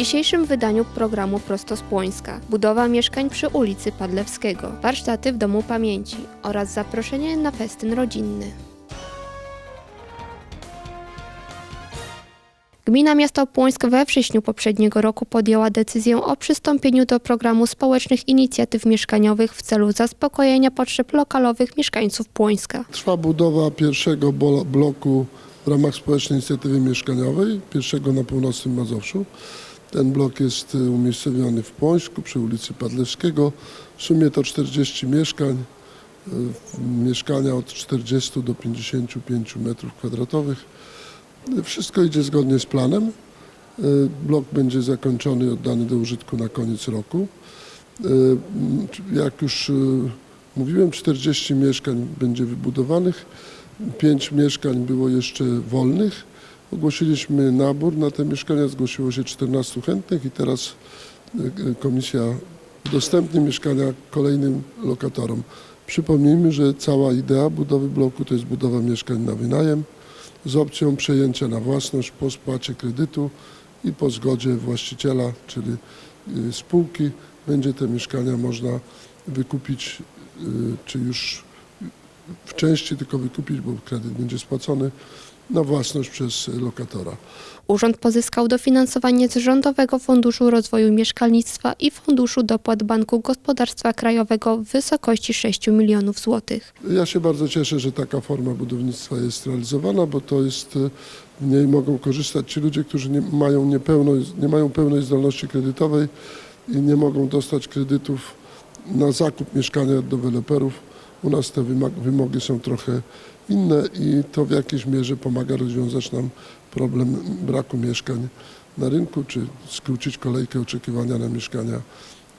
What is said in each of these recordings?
dzisiejszym wydaniu programu Prosto z Płońska budowa mieszkań przy ulicy Padlewskiego, warsztaty w Domu Pamięci oraz zaproszenie na festyn rodzinny. Gmina Miasto Płońsk we wrześniu poprzedniego roku podjęła decyzję o przystąpieniu do programu społecznych inicjatyw mieszkaniowych w celu zaspokojenia potrzeb lokalowych mieszkańców Płońska. Trwa budowa pierwszego bloku w ramach społecznej inicjatywy mieszkaniowej, pierwszego na północnym Mazowszu. Ten blok jest y, umiejscowiony w Płońsku przy ulicy Padlewskiego. W sumie to 40 mieszkań, y, mieszkania od 40 do 55 metrów kwadratowych. Y, Wszystko idzie zgodnie z planem. Blok będzie zakończony i oddany do użytku na koniec roku. Jak już mówiłem, 40 mieszkań będzie wybudowanych, 5 mieszkań było jeszcze wolnych. Ogłosiliśmy nabór, na te mieszkania zgłosiło się 14 chętnych i teraz y, komisja udostępni mieszkania kolejnym lokatorom. Przypomnijmy, że cała idea budowy bloku to jest budowa mieszkań na wynajem z opcją przejęcia na własność po spłacie kredytu i po zgodzie właściciela, czyli y, spółki, będzie te mieszkania można wykupić, y, czy już w części tylko wykupić, bo kredyt będzie spłacony, na własność przez lokatora. Urząd pozyskał dofinansowanie z Rządowego Funduszu Rozwoju Mieszkalnictwa i Funduszu Dopłat Banku Gospodarstwa Krajowego w wysokości 6 milionów złotych. Ja się bardzo cieszę, że taka forma budownictwa jest realizowana, bo to jest, y, w niej mogą korzystać ci ludzie, którzy nie mają, nie mają pełnej zdolności kredytowej i nie mogą dostać kredytów na zakup mieszkania od deweloperów. U nas te wymogi są trochę inne i to w jakiejś mierze pomaga rozwiązać nam problem braku mieszkań na rynku, czy skrócić kolejkę oczekiwania na mieszkania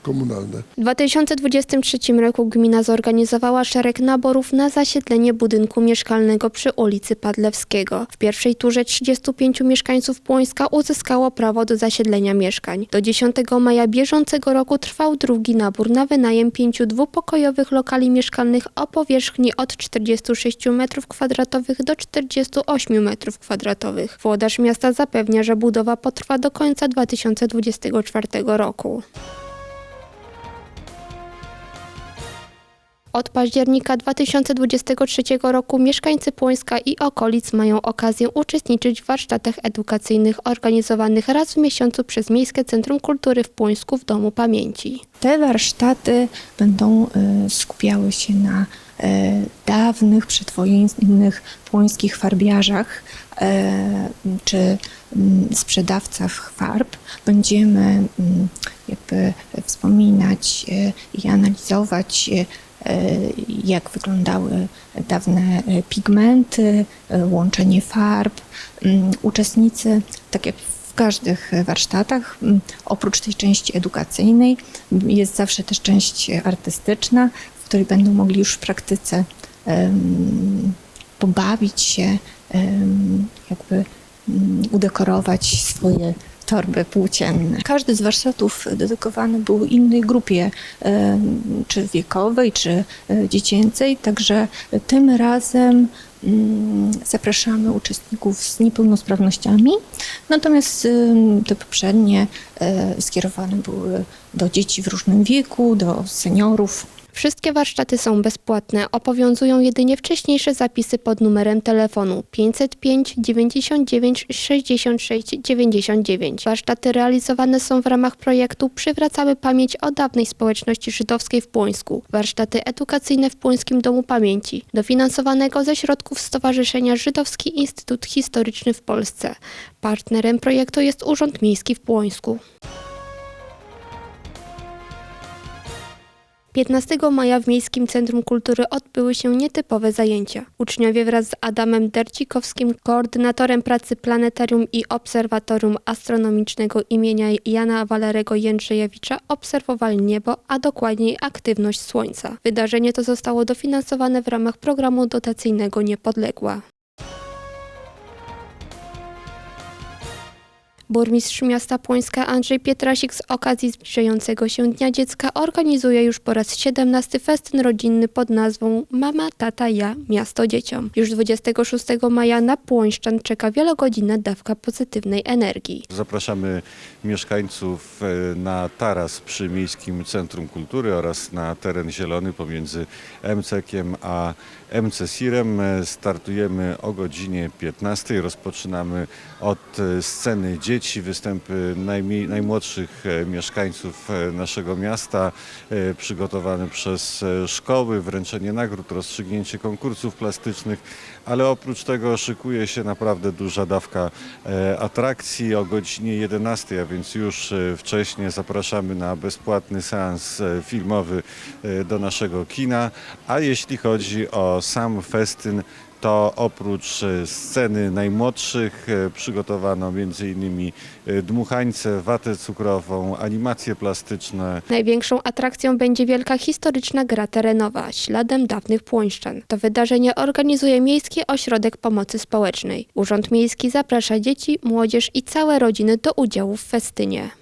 komunalne. W 2023 roku gmina zorganizowała szereg naborów na zasiedlenie budynku mieszkalnego przy ulicy Padlewskiego. W pierwszej turze 35 mieszkańców Płońska uzyskało prawo do zasiedlenia mieszkań. Do 10 maja bieżącego roku trwał drugi nabór na wynajem pięciu dwupokojowych lokali mieszkalnych o powierzchni od 46 m2 do 48 m2. Włodarz miasta zapewnia, że budowa potrwa do końca 2024 roku. Od października 2023 roku mieszkańcy Płońska i okolic mają okazję uczestniczyć w warsztatach edukacyjnych organizowanych raz w miesiącu przez Miejskie Centrum Kultury w Płońsku w Domu Pamięci. Te warsztaty będą e, skupiały się na e, dawnych, przedwojennych płońskich farbiarzach e, czy mm, sprzedawcach farb. Będziemy mm, jakby wspominać i analizować jak wyglądały dawne pigmenty, e, łączenie farb. Mm, Uczestnicy, tak jak w każdych warsztatach, mm, oprócz tej części edukacyjnej, jest zawsze też część artystyczna, w której będą mogli już w praktyce pobawić się, jakby mm, udekorować swoje torby płócienne. Każdy z warsztatów dedykowany był innej grupie, em, czy wiekowej, czy e, dziecięcej, także tym razem mm, zapraszamy uczestników z niepełnosprawnościami, natomiast em, te poprzednie e, skierowane były do dzieci w różnym wieku, do seniorów. Wszystkie warsztaty są bezpłatne, obowiązują jedynie wcześniejsze zapisy pod numerem telefonu 505 99 66 99. Warsztaty realizowane są w ramach projektu Przywracamy pamięć o dawnej społeczności żydowskiej w Płońsku. Warsztaty edukacyjne w Płońskim Domu Pamięci, dofinansowanego ze środków Stowarzyszenia Żydowski Instytut Historyczny w Polsce. Partnerem projektu jest Urząd Miejski w Płońsku. 15 maja w Miejskim Centrum Kultury odbyły się nietypowe zajęcia. Uczniowie wraz z Adamem Dercikowskim, koordynatorem pracy Planetarium i Obserwatorium Astronomicznego imienia Jana Walerego Jędrzejewicza obserwowali niebo, a dokładniej aktywność Słońca. Wydarzenie to zostało dofinansowane w ramach programu dotacyjnego Niepodległa. Burmistrz miasta Płońska Andrzej Pietrasik z okazji zbliżającego się Dnia Dziecka organizuje już po raz 17 festyn rodzinny pod nazwą Mama, Tata, Ja, Miasto Dzieciom. Już 26 maja na Płońszczan czeka wielogodzinna dawka pozytywnej energii. Zapraszamy mieszkańców e, na taras przy Miejskim Centrum Kultury oraz na teren zielony pomiędzy MCK-iem a MCSIR-em. E, Startujemy o godzinie 15. Rozpoczynamy od e, sceny dzieci, występy najmniej, najmłodszych e, mieszkańców e, naszego miasta, e, przygotowane przez szkoły, wręczenie nagród, rozstrzygnięcie konkursów plastycznych, ale oprócz tego szykuje się naprawdę duża dawka atrakcji o godzinie 11, a więc już wcześniej zapraszamy na bezpłatny seans filmowy do naszego kina. A jeśli chodzi o sam festyn, to oprócz e, sceny najmłodszych e, przygotowano m.in. e, dmuchańce, watę cukrową, animacje plastyczne, Największą atrakcją będzie wielka historyczna gra terenowa, śladem dawnych Płońszczan. To wydarzenie organizuje Miejski Ośrodek Pomocy Społecznej. Urząd Miejski zaprasza dzieci, młodzież i całe rodziny do udziału w festynie.